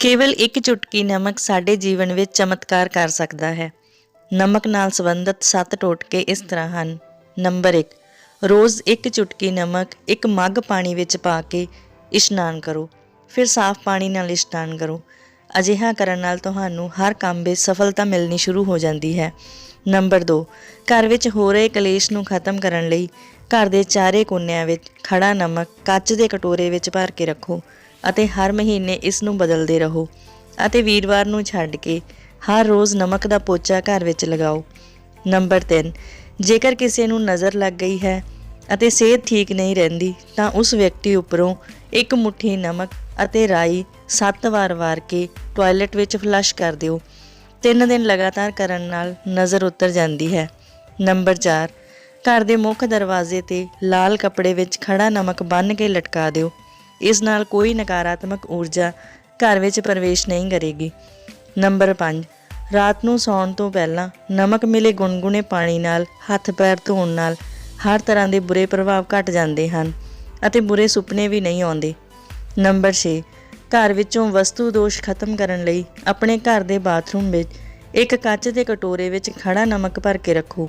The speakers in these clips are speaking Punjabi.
ਕੇਵਲ ਇੱਕ ਚੁਟਕੀ ਨਮਕ ਸਾਡੇ ਜੀਵਨ ਵਿੱਚ ਚਮਤਕਾਰ ਕਰ ਸਕਦਾ ਹੈ। ਨਮਕ ਨਾਲ ਸੰਬੰਧਿਤ ਸੱਤ ਟੋਟਕੇ ਇਸ ਤਰ੍ਹਾਂ ਹਨ। ਨੰਬਰ 1 ਰੋਜ਼ ਇੱਕ ਚੁਟਕੀ ਨਮਕ ਇੱਕ ਮੱਗ ਪਾਣੀ ਵਿੱਚ ਪਾ ਕੇ ਇਸ਼ਨਾਨ ਕਰੋ। ਫਿਰ ਸਾਫ਼ ਪਾਣੀ ਨਾਲ ਇਸ਼ਨਾਨ ਕਰੋ। ਅਜਿਹਾ ਕਰਨ ਨਾਲ ਤੁਹਾਨੂੰ ਹਰ ਕੰਮ ਵਿੱਚ ਸਫਲਤਾ ਮਿਲਣੀ ਸ਼ੁਰੂ ਹੋ ਜਾਂਦੀ ਹੈ। ਨੰਬਰ 2 ਘਰ ਵਿੱਚ ਹੋ ਰਹੇ ਕਲੇਸ਼ ਨੂੰ ਖਤਮ ਕਰਨ ਲਈ ਘਰ ਦੇ ਚਾਰੇ ਕੋਨਿਆਂ ਵਿੱਚ ਖੜਾ ਨਮਕ ਕੱਚ ਦੇ ਕਟੋਰੇ ਵਿੱਚ ਭਰ ਕੇ ਰੱਖੋ। ਅਤੇ ਹਰ ਮਹੀਨੇ ਇਸ ਨੂੰ ਬਦਲਦੇ ਰਹੋ ਅਤੇ ਵੀਰਵਾਰ ਨੂੰ ਛੱਡ ਕੇ ਹਰ ਰੋਜ਼ ਨਮਕ ਦਾ ਪੋਚਾ ਘਰ ਵਿੱਚ ਲਗਾਓ। ਨੰਬਰ 3 ਜੇਕਰ ਕਿਸੇ ਨੂੰ ਨਜ਼ਰ ਲੱਗ ਗਈ ਹੈ ਅਤੇ ਸਿਹਤ ਠੀਕ ਨਹੀਂ ਰਹਿੰਦੀ, ਤਾਂ ਉਸ ਵਿਅਕਤੀ ਉੱਪਰੋਂ ਇੱਕ ਮੁਠੀ ਨਮਕ ਅਤੇ ਰਾਈ 7 ਵਾਰ ਵਾਰ ਕੇ ਟਾਇਲਟ ਵਿੱਚ ਫਲਸ਼ ਕਰ ਦਿਓ। ਤਿੰਨ ਦਿਨ ਲਗਾਤਾਰ ਕਰਨ ਨਾਲ ਨਜ਼ਰ ਉਤਰ ਜਾਂਦੀ ਹੈ। ਨੰਬਰ 4 ਘਰ ਦੇ ਮੁੱਖ ਦਰਵਾਜ਼ੇ ਤੇ ਲਾਲ ਕੱਪੜੇ ਵਿੱਚ ਖੜਾ ਨਮਕ ਬੰਨ੍ਹ ਕੇ ਲਟਕਾ ਦਿਓ। ਇਸ ਨਾਲ ਕੋਈ ਨਕਾਰਾਤਮਕ ਊਰਜਾ ਘਰ ਵਿੱਚ ਪ੍ਰਵੇਸ਼ ਨਹੀਂ ਕਰੇਗੀ। ਨੰਬਰ 5 ਰਾਤ ਨੂੰ ਸੌਣ ਤੋਂ ਪਹਿਲਾਂ ਨਮਕ ਮਿਲੇ ਗੁਨਗੁਨੇ ਪਾਣੀ ਨਾਲ, ਹੱਥ ਪੈਰ ਧੋਣ ਨਾਲ ਹਰ ਤਰ੍ਹਾਂ ਦੇ ਬੁਰੇ ਪ੍ਰਭਾਵ ਘਟ ਜਾਂਦੇ ਹਨ ਅਤੇ ਬੁਰੇ ਸੁਪਨੇ ਵੀ ਨਹੀਂ ਆਉਂਦੇ। ਨੰਬਰ 6 ਘਰ ਵਿੱਚੋਂ ਵਸਤੂ ਦੋਸ਼ ਖਤਮ ਕਰਨ ਲਈ ਆਪਣੇ ਘਰ ਦੇ ਬਾਥਰੂਮ ਵਿੱਚ ਇੱਕ ਕੱਚ ਦੇ ਕਟੋਰੇ ਵਿੱਚ ਖੜਾ ਨਮਕ ਭਰ ਕੇ ਰੱਖੋ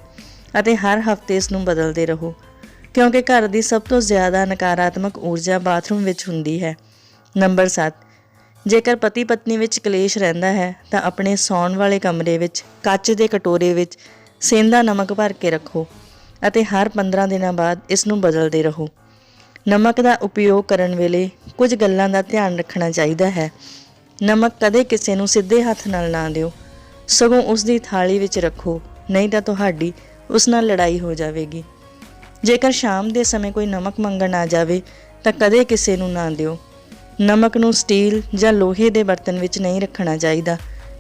ਅਤੇ ਹਰ ਹਫ਼ਤੇ ਇਸ ਨੂੰ ਬਦਲਦੇ ਰਹੋ। ਕਿਉਂਕਿ ਘਰ ਦੀ ਸਭ ਤੋਂ ਜ਼ਿਆਦਾ ਨਕਾਰਾਤਮਕ ਊਰਜਾ ਬਾਥਰੂਮ ਵਿੱਚ ਹੁੰਦੀ ਹੈ। ਨੰਬਰ 7 ਜੇਕਰ ਪਤੀ ਪਤਨੀ ਵਿੱਚ ਕਲੇਸ਼ ਰਹਿੰਦਾ ਹੈ, ਤਾਂ ਆਪਣੇ ਸੌਣ ਵਾਲੇ ਕਮਰੇ ਵਿੱਚ, ਕੱਚ ਦੇ ਕਟੋਰੇ ਵਿੱਚ ਸੇਂਦਾ ਨਮਕ ਭਰ ਕੇ ਰੱਖੋ ਅਤੇ ਹਰ 15 ਦਿਨਾਂ ਬਾਅਦ ਇਸ ਨੂੰ ਬਦਲਦੇ ਰਹੋ। ਨਮਕ ਦਾ ਉਪਯੋਗ ਕਰਨ ਵੇਲੇ ਕੁਝ ਗੱਲਾਂ ਦਾ ਧਿਆਨ ਰੱਖਣਾ ਚਾਹੀਦਾ ਹੈ। ਨਮਕ ਕਦੇ ਕਿਸੇ ਨੂੰ ਸਿੱਧੇ ਹੱਥ ਨਾਲ ਨਾ ਦਿਓ। ਸਗੋਂ ਉਸ ਦੀ ਥਾਲੀ ਵਿੱਚ ਰੱਖੋ, ਨਹੀਂ ਤਾਂ ਤੁਹਾਡੀ ਉਸ ਨਾਲ ਲੜਾਈ ਹੋ ਜਾਵੇਗੀ। ਜੇਕਰ ਸ਼ਾਮ ਦੇ ਸਮੇਂ ਕੋਈ ਨਮਕ ਮੰਗਣ ਆ ਜਾਵੇ, ਤਾਂ ਕਦੇ ਕਿਸੇ ਨੂੰ ਨਾ ਦਿਓ। ਨਮਕ ਨੂੰ ਸਟੀਲ ਜਾਂ ਲੋਹੇ ਦੇ ਬਰਤਨ ਵਿੱਚ ਨਹੀਂ ਰੱਖਣਾ ਚਾਹੀਦਾ।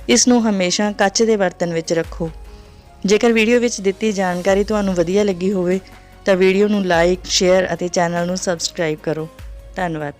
ਇਸ ਨੂੰ ਹਮੇਸ਼ਾ ਕੱਚ ਦੇ ਬਰਤਨ ਵਿੱਚ ਰੱਖੋ। ਜੇਕਰ ਵੀਡੀਓ ਵਿੱਚ ਦਿੱਤੀ ਜਾਣਕਾਰੀ ਤੁਹਾਨੂੰ ਵਧੀਆ ਲੱਗੀ ਹੋਵੇ, ਤਾਂ ਵੀਡੀਓ ਨੂੰ ਲਾਈਕ ਸ਼ੇਅਰ ਅਤੇ ਚੈਨਲ ਨੂੰ ਸਬਸਕ੍ਰਾਈਬ ਕਰੋ। ਧੰਨਵਾਦ।